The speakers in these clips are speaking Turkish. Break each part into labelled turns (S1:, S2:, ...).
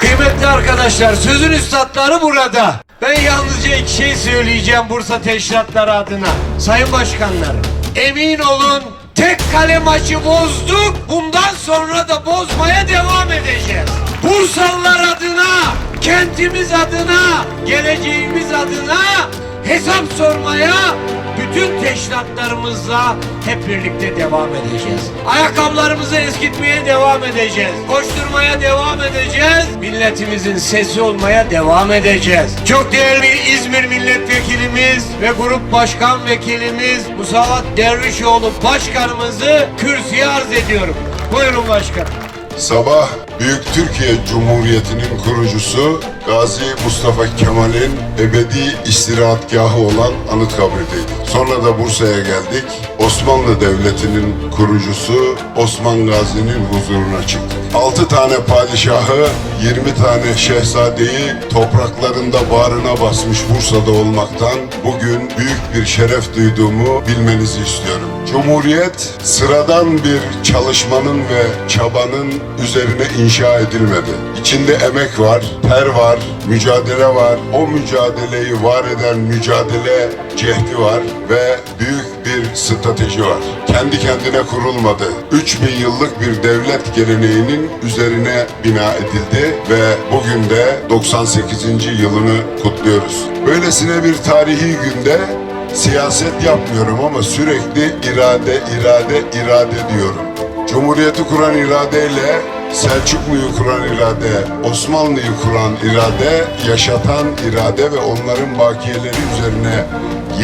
S1: Kıymetli arkadaşlar sözün üstadları burada. Ben yalnızca iki şey söyleyeceğim Bursa Teşkilatları adına. Sayın başkanlarım emin olun tek kale maçı bozduk. Bundan sonra da bozmaya devam edeceğiz. Bursalılar adına, kentimiz adına, geleceğimiz adına hesap sormaya bütün teşkilatlarımızla hep birlikte devam edeceğiz. Ayakkabılarımızı eskitmeye devam edeceğiz. Koşturmaya devam edeceğiz. Milletimizin sesi olmaya devam edeceğiz. Çok değerli İzmir milletvekilimiz ve grup başkan vekilimiz Musavat Dervişoğlu başkanımızı kürsüye arz ediyorum. Buyurun başkanım.
S2: Sabah Büyük Türkiye Cumhuriyeti'nin kurucusu Gazi Mustafa Kemal'in ebedi istirahatgahı olan Anıtkabir'deydik. Sonra da Bursa'ya geldik. Osmanlı Devleti'nin kurucusu Osman Gazi'nin huzuruna çıktık. 6 tane padişahı, 20 tane şehzadeyi topraklarında bağrına basmış Bursa'da olmaktan bugün büyük bir şeref duyduğumu bilmenizi istiyorum. Cumhuriyet sıradan bir çalışmanın ve çabanın üzerine inşa edilmedi. İçinde emek var, ter var, mücadele var. O mücadeleyi var eden mücadele cehdi var ve büyük bir strateji var. Kendi kendine kurulmadı. 3000 yıllık bir devlet geleneğinin üzerine bina edildi ve bugün de 98. yılını kutluyoruz. Böylesine bir tarihi günde siyaset yapmıyorum ama sürekli irade, irade, irade diyorum. Cumhuriyeti kuran iradeyle Selçuklu'yu kuran irade, Osmanlı'yı kuran irade, yaşatan irade ve onların bakiyeleri üzerine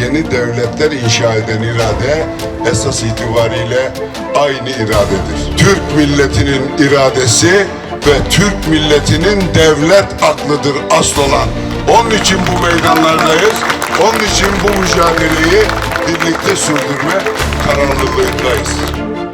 S2: yeni devletler inşa eden irade esas itibariyle aynı iradedir. Türk milletinin iradesi ve Türk milletinin devlet aklıdır asıl olan. Onun için bu meydanlardayız. Onun için bu mücadeleyi birlikte sürdürme kararlılığındayız.